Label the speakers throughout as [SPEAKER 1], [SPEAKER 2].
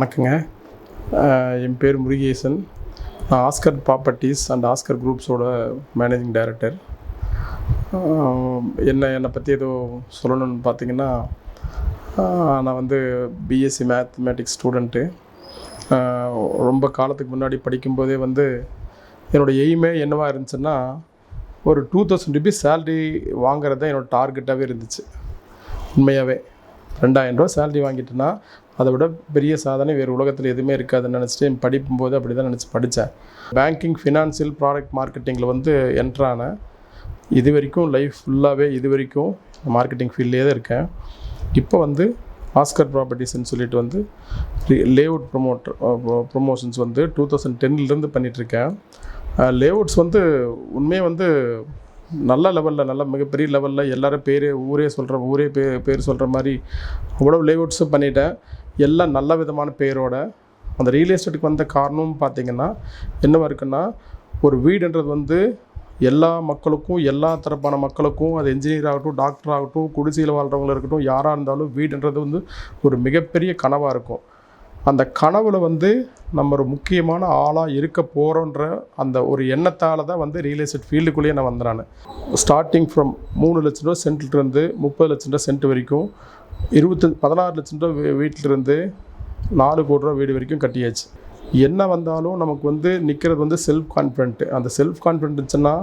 [SPEAKER 1] வணக்கங்க. என் பேர் முருகேசன். நான் ஆஸ்கர் ப்ராப்பர்ட்டிஸ் அண்ட் ஆஸ்கர் குரூப்ஸோட மேனேஜிங் டைரக்டர் என்ன என்னை பற்றி ஏதோ சொல்லணும்னு பார்த்தீங்கன்னா நான் வந்து பிஎஸ்சி மேத்தமேட்டிக்ஸ் ஸ்டூடெண்ட்டு ரொம்ப காலத்துக்கு முன்னாடி படிக்கும்போதே வந்து என்னோடய எய்மே என்னவாக இருந்துச்சுன்னா ஒரு டூ தௌசண்ட் ருபீஸ் சேல்ரி வாங்குறது தான் என்னோடய டார்கெட்டாகவே இருந்துச்சு. உண்மையாகவே ரெண்டாயிரரூவா சேலரி வாங்கிட்டேன்னா அதை விட பெரிய சாதனை வேறு உலகத்தில் எதுவுமே இருக்காதுன்னு நினச்சிட்டு படிக்கும் படிக்கும்போது அப்படி தான் நினச்சி படித்தேன் பேங்கிங் ஃபினான்சியல் ப்ராடக்ட் மார்க்கெட்டிங்கில் வந்து என்ட்ரானேன் இது வரைக்கும் லைஃப் ஃபுல்லாகவே இது வரைக்கும் மார்க்கெட்டிங் ஃபீல்ட்லேயே தான் இருக்கேன். இப்போ வந்து ஆஸ்கர் ப்ராப்பர்ட்டிஸ்ன்னு சொல்லிட்டு வந்து லேஅவுட் ப்ரொமோட்டர் ப்ரொமோஷன்ஸ் வந்து டூ தௌசண்ட் டென்னிலேருந்து பண்ணிகிட்ருக்கேன் லேஅவுட்ஸ் வந்து உண்மையாக வந்து நல்ல லெவலில் நல்ல மிகப்பெரிய லெவலில் எல்லாரும் பேர் ஊரே சொல்கிற ஊரே பே பேர் சொல்கிற மாதிரி அவ்வளோ லேஅவுட்ஸும் பண்ணிட்டேன். எல்லாம் நல்ல விதமான பேரோட. அந்த ரியல் எஸ்டேட்டுக்கு வந்த காரணமும் பார்த்தீங்கன்னா என்னவாக இருக்குன்னா ஒரு வீடுன்றது வந்து எல்லா மக்களுக்கும் எல்லா தரப்பான மக்களுக்கும் அது என்ஜினியர் ஆகட்டும் டாக்டர் ஆகட்டும் குடிசையில் வாழ்கிறவங்களா இருக்கட்டும் யாராக இருந்தாலும் வீடுன்றது வந்து ஒரு மிகப்பெரிய கனவாக இருக்கும். அந்த கனவில் வந்து நம்ம ஒரு முக்கியமான ஆளாக இருக்க போகிறோன்ற அந்த ஒரு எண்ணத்தால் தான் வந்து ரியல் எஸ்டேட் ஃபீல்டுக்குள்ளேயே நான் வந்தேன் நான். ஸ்டார்டிங் ஃப்ரம் மூணு லட்ச ரூபா சென்ட்லேருந்து முப்பது லட்ச ரூபா சென்ட் வரைக்கும் இருபத்தஞ்சி பதினாறு லட்ச ரூபா வீட்டிலிருந்து நாலு கோடி ரூபா வீடு வரைக்கும் கட்டியாச்சு. என்ன வந்தாலும் நமக்கு வந்து நிற்கிறது வந்து செல்ஃப் கான்ஃபிடென்ட் அந்த செல்ஃப் கான்ஃபிடென்ட் இருந்துச்சுன்னா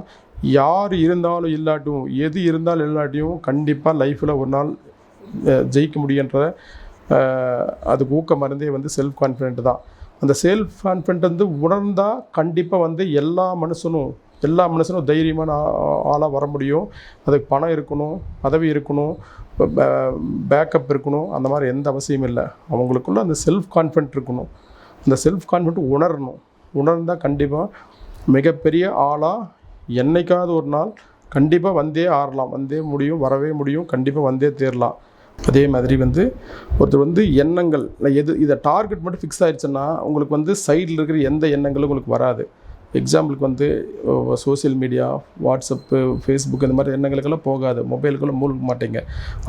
[SPEAKER 1] யார் இருந்தாலும் இல்லாட்டியும் எது இருந்தாலும் இல்லாட்டியும் கண்டிப்பாக லைஃப்பில் ஒரு நாள் ஜெயிக்க முடியுன்ற அதுக்கு ஊக்க மருந்தே வந்து செல்ஃப் கான்ஃபிடென்ட் தான். அந்த செல்ஃப் கான்ஃபிடென்ட் வந்து உணர்ந்தால் கண்டிப்பாக வந்து எல்லா மனுஷனும் எல்லா மனுஷனும் தைரியமான ஆளாக வர முடியும். அதுக்கு பணம் இருக்கணும் பதவி இருக்கணும் பேக்கப் இருக்கணும் அந்த மாதிரி எந்த அவசியமும் இல்லை. அவங்களுக்குள்ள அந்த செல்ஃப் கான்ஃபிடென்ட் இருக்கணும். அந்த செல்ஃப் கான்ஃபிடென்ட் உணரணும். உணர்ந்தால் கண்டிப்பாக மிகப்பெரிய ஆளாக என்னைக்காவது ஒரு நாள் கண்டிப்பாக வந்தே ஆறலாம். வந்தே முடியும் வரவே முடியும் கண்டிப்பாக வந்தே தேரலாம் அதே மாதிரி வந்து ஒருத்தர் வந்து எண்ணங்கள் இல்லை எது இதை டார்கெட் மட்டும் ஃபிக்ஸ் ஆகிடுச்சுன்னா உங்களுக்கு வந்து சைடில் இருக்கிற எந்த எண்ணங்களும் உங்களுக்கு வராது. எக்ஸாம்பிளுக்கு வந்து சோஷியல் மீடியா வாட்ஸ்அப்பு ஃபேஸ்புக் இந்த மாதிரி எண்ணங்களுக்கெல்லாம் போகாது. மொபைலுக்கெல்லாம் மூழ்க மாட்டீங்க.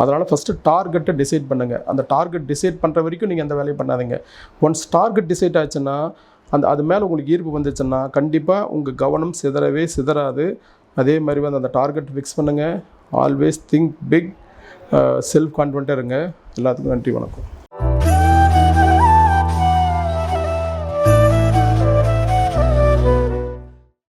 [SPEAKER 1] அதனால் ஃபஸ்ட்டு டார்கெட்டை டிசைட் பண்ணுங்கள் அந்த டார்கெட் டிசைட் பண்ணுற வரைக்கும் நீங்கள் அந்த வேலையை பண்ணாதீங்க. ஒன்ஸ் டார்கெட் டிசைட் ஆச்சுன்னா அந்த அது மேலே உங்களுக்கு ஈர்ப்பு வந்துச்சுன்னா கண்டிப்பாக உங்கள் கவனம் சிதறவே சிதறாது. அதே மாதிரி வந்து அந்த டார்கெட் ஃபிக்ஸ் பண்ணுங்கள் ஆல்வேஸ் திங்க் பிக் செல்ஃப் கான்ஃபிடென்ட்டாக இருங்க. எல்லாத்துக்கும் நன்றி வணக்கம்.